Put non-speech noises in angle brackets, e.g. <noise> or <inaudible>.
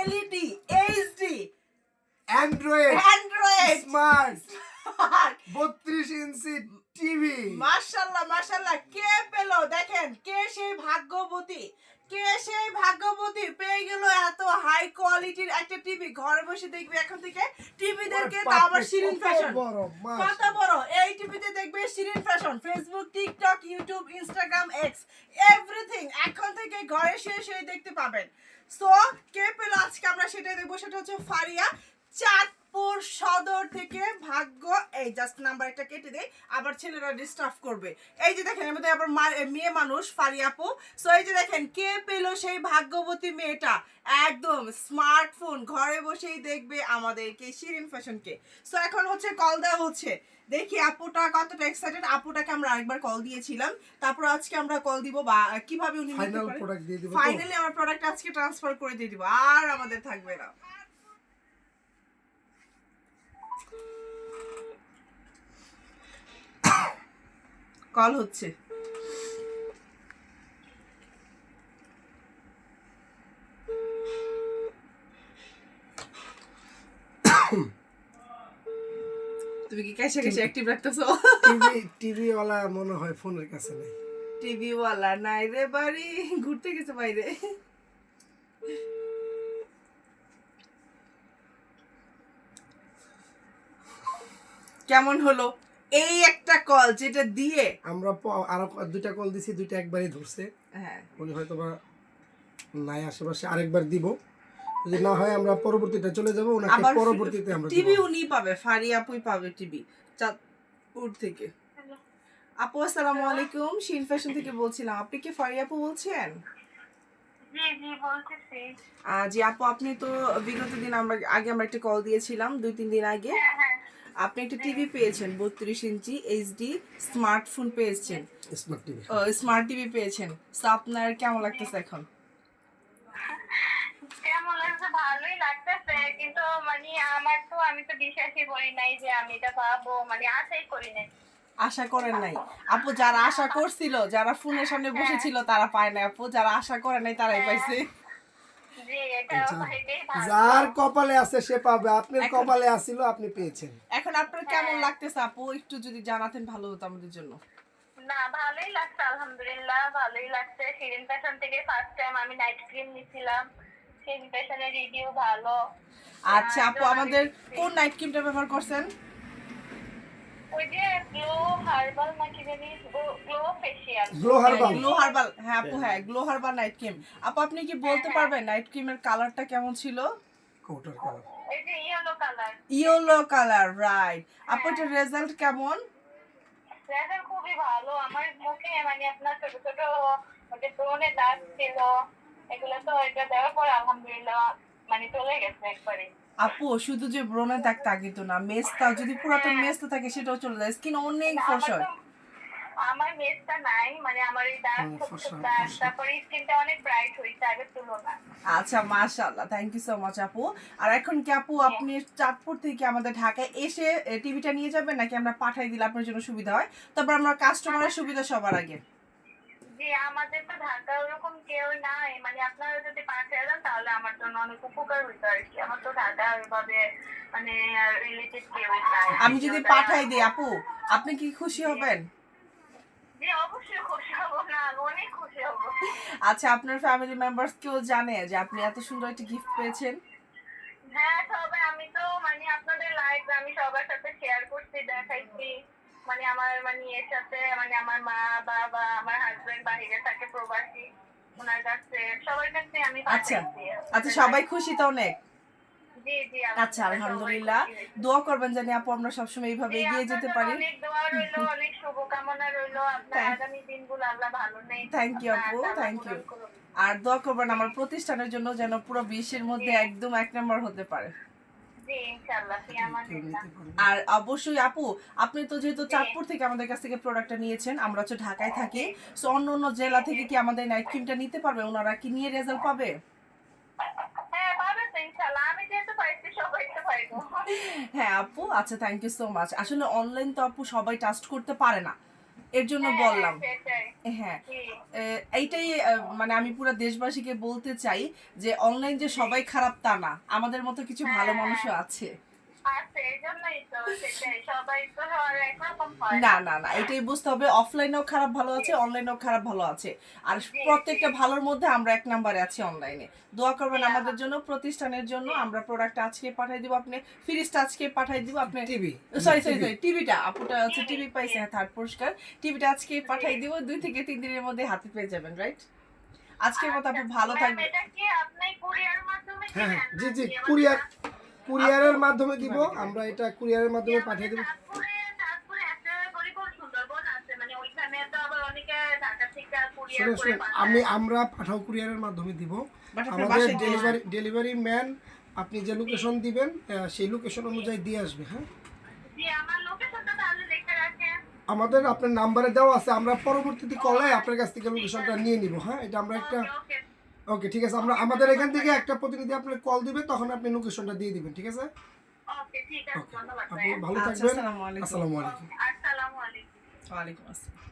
LED HD Android Android smart বত্রিশ inch TV মাশাল্লাহ মাশাল্লাহ। কে পেল? দেখেন কে সেই ভাগ্যবতী? কে সেই ভাগ্যবতী? পেয়ে গেল এত হাই কোয়ালিটির একটা টিভি ঘরে বসে দেখবে এখন থেকে টিভিদেরকে তা আবার শিরিন ফ্যাশন কত টিভিতে দেখবে Shirin fashion Facebook TikTok YouTube Instagram X everything এখন থেকে ঘরে শুয়ে শুয়ে দেখতে পাবেন। সো কে পেল আজকে? আমরা সেটাই দেখব। সেটা হচ্ছে ফারিয়া, চাঁদপুর সদর থেকে ভাগ্য এই জাস্ট নাম্বারটা কেটে দেই আবার ছেলেরা ডিস্টার্ব করবে। এই যে দেখেন এর মধ্যে আবার মেয়ে মানুষ ফারিয়াপু সো এই যে দেখেন কে পেল সেই ভাগ্যবতী মেয়েটা? একদম স্মার্টফোন ঘরে বসেই দেখবে আমাদেরকে শিরিন ফ্যাশনকে। সো এখন হচ্ছে কল দেওয়া হচ্ছে। দেখি আপুটা কতটা এক্সাইটেড আপুটাকে আমরা আরেকবার কল দিয়েছিলাম। তারপর আজকে আমরা কল দিব বা কীভাবে উনি দিয়ে ফাইনালি আমার প্রোডাক্ট আজকে ট্রান্সফার করে দিয়ে দিব। আর আমাদের থাকবে না। কল হচ্ছে। তুমি কি ক্যাশে ক্যাশে অ্যাক্টিভ রাখতেছো? টিভি টিভি ওয়ালা মনে হয় ফোনের কাছে নেই। টিভি ওয়ালা নাই রে বাড়ি ঘুরতে গেছে বাইরে। কেমন হলো? এই একটা কল যেটা দিয়ে আমরা আরও দুইটা কল দিছি দুইটা একবারই ধরছে। হ্যাঁ। উনি হয়তো বা নাই আশেপাশে আরেকবার দিব। যদি না হয় আমরা পরবর্তীতে চলে যাব ওনাকে পরবর্তীতে আমরা টিভি উনি পাবে ফারি আপুই পাবে টিভি চাঁদপুর থেকে। আপু আসসালামু আলাইকুম। শিন ফ্যাশন থেকে বলছিলাম আপনি কি ফারি আপু বলছেন? জি আপু আপনি তো বিগত দিন আমরা আগে আমরা একটা কল দিয়েছিলাম দুই তিন দিন আগে। হ্যাঁ হ্যাঁ। আপনি একটা টিভি পেয়েছেন বত্রিশ ইঞ্চি এইচডি স্মার্টফোন পেয়েছেন। স্মার্ট টিভি স্মার্ট টিভি পেয়েছেন। তো আপনার কেমন লাগতেছে এখন? কেমন লাগছে? ভালোই লাগতেছে কিন্তু মানে আমার তো আমি তো বিশ্বাসই করি নাই যে আমি এটা পাবো মানে আশাই করি নাই। আশা করেন নাই। আপু যারা আশা করছিল যারা ফোনের সামনে বসেছিল তারা পায় না আপু। যারা আশা করে নাই তারাই পাইছে। জি এটা এটাই ভালো। যার কপালে আছে সে পাবে। আপনার কপালে আসিল আপনি পেয়েছেন। এখন আপনার কেমন লাগতেছে আপু? একটু যদি জানাতেন ভালো হতো আমাদের জন্য। না ভালোই লাগছে আলহামদুলিল্লাহ ভালোই লাগছে। ফ্যাশন থেকে ফার্স্ট টাইম আমি নাইট ক্রিম নিছিলাম। ফ্যাশনের রিভিউ ভালো। আচ্ছা আপু আমাদের কোন নাইট ক্রিমটা ব্যবহার করছেন? ওই যে গ্লো হার্বাল নাকি জানি glow facial glow herbal glow herbal হ্যাঁ আপু হ্যাঁ গ্লো হার্বাল নাইট ক্রিম আপু আপনি কি বলতে পারবেন নাইট ক্রিমের কালারটা কেমন ছিল? কৌটার কালার ইয়েলো কালার। রাইট আপু এটার রেজাল্ট কেমন? রেজাল্ট খুবই ভালো। আমার মুখে মানে আপনার ছোট ছোট ওটা ব্রণের দাগ ছিল এগুলো তো এটা দেওয়ার পর আলহামদুলিল্লাহ মানে চলে গেছে একবারে। আপু শুধু যে ব্রণের দাগ তা কিন্তু না। মেস্তা যদি পুরাতন মেস্তা থাকে সেটাও চলে যায়। স্কিন অনেক আমার ফর্সা আমার মেজটা নাই মানে আমার এই দাগ ফর্সা। তারপরে স্কিনটা অনেক আচ্ছা মাশাআল্লাহ থ্যাংক ইউ সো মাচ আপু। আর এখন কি আপু আপনি চাঁদপুর থেকে আমাদের ঢাকায় এসে টিভিটা নিয়ে যাবেন নাকি আমরা পাঠাই দিলে আপনার জন্য সুবিধা হয়? তারপর আমরা কাস্টমারের সুবিধা সবার আগে। যে আমাদের তো ঢাকা ওরকম কেউ নাই। মানে আপনারা যদি পাঠিয়ে দেন তাহলে আমার জন্য অনেক উপকার হইতো আর কি। আমার তো ঢাকা ওইভাবে মানে রিলেটেড কেউ নাই। আমি যদি পাঠাই দিই আপু আপনি কি খুশি হবেন? আচ্ছা আপনার ফ্যামিলি মেম্বার্স কেউ জানে যে আপনি এত সুন্দর একটা গিফট পেয়েছেন? হ্যাঁ সবাই আমি তো মানে আপনাদের লাইভ আমি সবার সাথে শেয়ার করছি দেখাইছি। মানে আমার মানে এর সাথে মানে আমার মা বাবা আমার হাজবেন্ড থাকে প্রবাসী ওনার কাছে সবার কাছে আমি আচ্ছা। আচ্ছা সবাই খুশি তো অনেক? আচ্ছা আলহামদুলিল্লাহ। দোয়া করবেন জানি আপু আমরা সবসময় এইভাবে এগিয়ে যেতে পারি। অনেক দোয়া <laughs> শুভকামনা রইল। আগামী দিনগুলো আল্লাহ ভালো নেই। Thank you, আপু, you. করুন। আর দোয়া করবেন আমার প্রতিষ্ঠানের জন্য যেন পুরো বিশ্বের মধ্যে একদম এক নম্বর হতে পারে। আর অবশ্যই আপু আপনি তো যেহেতু চাঁদপুর থেকে আমাদের কাছ থেকে প্রোডাক্টটা নিয়েছেন আমরা হচ্ছে ঢাকায় থাকি। সো অন্য অন্য জেলা থেকে কি আমাদের নাইট ক্রিমটা নিতে পারবে? ওনারা কি নিয়ে রেজাল্ট পাবে? হ্যাঁ আপু আচ্ছা থ্যাংক ইউ সো মাচ আসলে অনলাইন তো আপু সবাই টাস্ট করতে পারে না। এর জন্য হ্যাঁ, বললাম। হ্যাঁ এইটাই মানে আমি পুরো দেশবাসীকে বলতে চাই যে অনলাইন যে সবাই খারাপ তা না। আমাদের মতো কিছু ভালো হ্যাঁ। মানুষও আছে। হয়। না না না এটাই বুঝতে হবে অফলাইনেও খারাপ ভালো আছে অনলাইনেও খারাপ ভালো আছে। আর প্রত্যেকটা ভালোর মধ্যে আমরা এক নম্বরে আছি অনলাইনে দোয়া করবেন আমাদের জন্য প্রতিষ্ঠানের জন্য আমরা প্রোডাক্ট আজকে পাঠাই দিব আপনি ফ্রিজটা আজকে পাঠাই দিব আপনি টিভি সরি সরি সরি টিভিটা আপুটা হচ্ছে টিভি পাইছে হ্যাঁ থার্ড পুরস্কার। টিভিটা আজকে পাঠাই দিব দুই থেকে তিন দিনের মধ্যে হাতে পেয়ে যাবেন রাইট আজকের মতো আপনি ভালো থাকবেন। এটা কি আপনি কুরিয়ার মাধ্যমে হ্যাঁ হ্যাঁ জি জি কুরিয়ার কুরিয়ারের মাধ্যমে দিব আমরা এটা কুরিয়ারের মাধ্যমে পাঠিয়ে দেবো। মানে ওইখানে তো আবার অনেকে ঢাকা থেকে কুরিয়ার শুনে করে শুনে পাঠায়। আমি আমরা পাঠাও কুরিয়ারের মাধ্যমে দিব। আমাদের ডেলিভারি ডেলিভারি ম্যান আপনি যে লোকেশন দিবেন সেই লোকেশন অনুযায়ী দিয়ে আসবে হ্যাঁ? জি আমার লোকেশনটা তাহলে লিখে রাখেন। আমাদের আপনার নাম্বারে দেওয়া আছে আমরা পরবর্তীতে কলে আপনার কাছ থেকে লোকেশনটা নিয়ে নিব হ্যাঁ? এটা আমরা একটা ওকে ঠিক আছে। আমরা আমাদের এখান থেকে একটা প্রতিনিধি আপনাকে কল দিবে তখন আপনি লোকেশনটা দিয়ে দিবেন ঠিক আছে? ওকে ঠিক আছে ধন্যবাদ আপনি ভালো আচ্ছা, থাকবেন। আসসালামু আলাইকুম। আসসালামু আলাইকুম। আসসালামু আলাইকুম। ওয়ালাইকুম আসসালাম।